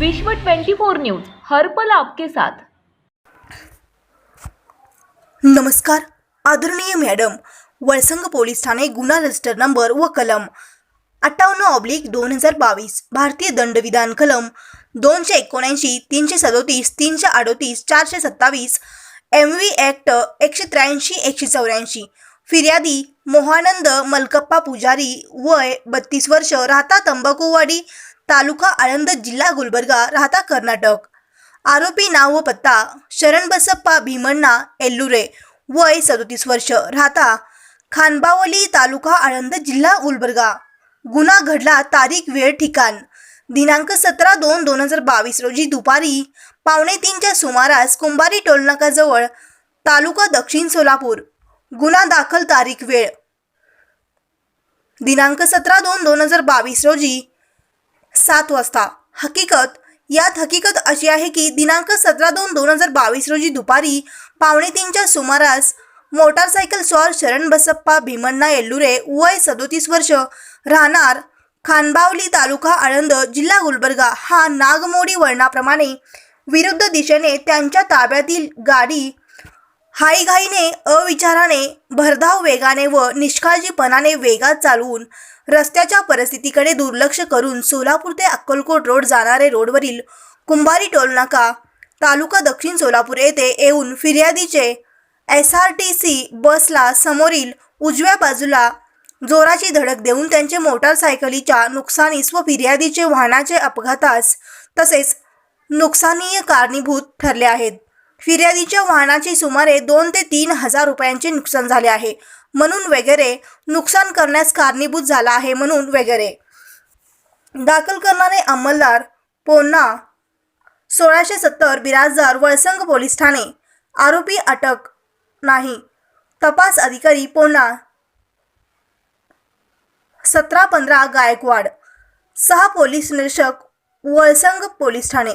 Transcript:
विश्व 24 न्यूज हर पल आपके साथ. नमस्कार आदरणीय मॅडम वळसंग पोलीस ठाणे गुन्हा रजिस्टर नंबर व कलम अठ्ठावन्न ऑब्लिक दोन हजार बावीस भारतीय दंडविधान कलम दोनशे एकोणऐंशी तीनशे सदोतीस तीनशे अडोतीस चारशे सत्तावीस एम व्ही ॲक्ट एकशे त्र्याऐंशी एकशे चौऱ्याऐंशी फिर्यादी मोहानंद मलकप्पा पुजारी वय बत्तीस वर्ष राहता तंबाखूवाडी तालुका आळंद जिल्हा गुलबर्गा राहता कर्नाटक. आरोपी नाव व पत्ता शरण बसप्पा भीमण्णा एल्लुरे वय सदोतीस वर्ष राहता खानबावली तालुका आळंद जिल्हा गुलबर्गा. गुन्हा घडला तारीख वेळ ठिकाण. दिनांक सतरा दोन दोन हजार बावीस रोजी दुपारी पावणे तीनच्या सुमारास कुंभारी टोलनाकाजवळ तालुका दक्षिण सोलापूर. गुन्हा दाखल तारीख वेळ. दिनांक सतरा दोन दोन हजार बावीस रोजी सात वाजता. हकीकत यात हकीकत अशी आहे की दिनांक सतरा दोन दोन हजार बावीस रोजी दुपारी पावणे तीनच्या सुमारास मोटारसायकल स्वार शरण बसप्पा भीमण्णा येल्लुरे वय सदोतीस वर्ष राहणार खानबावली तालुका आळंद जिल्हा गुलबर्गा. हा नागमोडी वळणाप्रमाणे विरुद्ध दिशेने त्यांच्या ताब्यातील गाडी हाईघाईने अविचाराने भरधाव वेगाने व निष्काळजीपणाने वेगात चालवून रस्त्याच्या परिस्थितीकडे दुर्लक्ष करून सोलापूर ते अक्कलकोट रोड जाणारे रोडवरील कुंभारी टोलनाका तालुका दक्षिण सोलापूर येथे येऊन फिर्यादीचे एस आर टी सी बसला समोरील उजव्या बाजूला जोराची धडक देऊन त्यांचे मोटारसायकलीच्या नुकसानीस व फिर्यादीचे वाहनाचे अपघातास तसेच नुकसानीय कारणीभूत ठरले आहेत. फिर्यादीच्या वाहनाचे सुमारे दोन ते तीन हजार रुपयांचे नुकसान झाले आहे. म्हणून वगैरे नुकसान करण्यास कारणीभूत झाला आहे म्हणून वगैरे. दाखल करणारे अंमलदार पोन्ना सोळाशे सत्तर बिराजदार वळसंग पोलीस ठाणे. आरोपी अटक नाही. तपास अधिकारी पोन्ना सतरा पंधरा गायकवाड सहा पोलीस निरीक्षक वळसंग पोलीस ठाणे.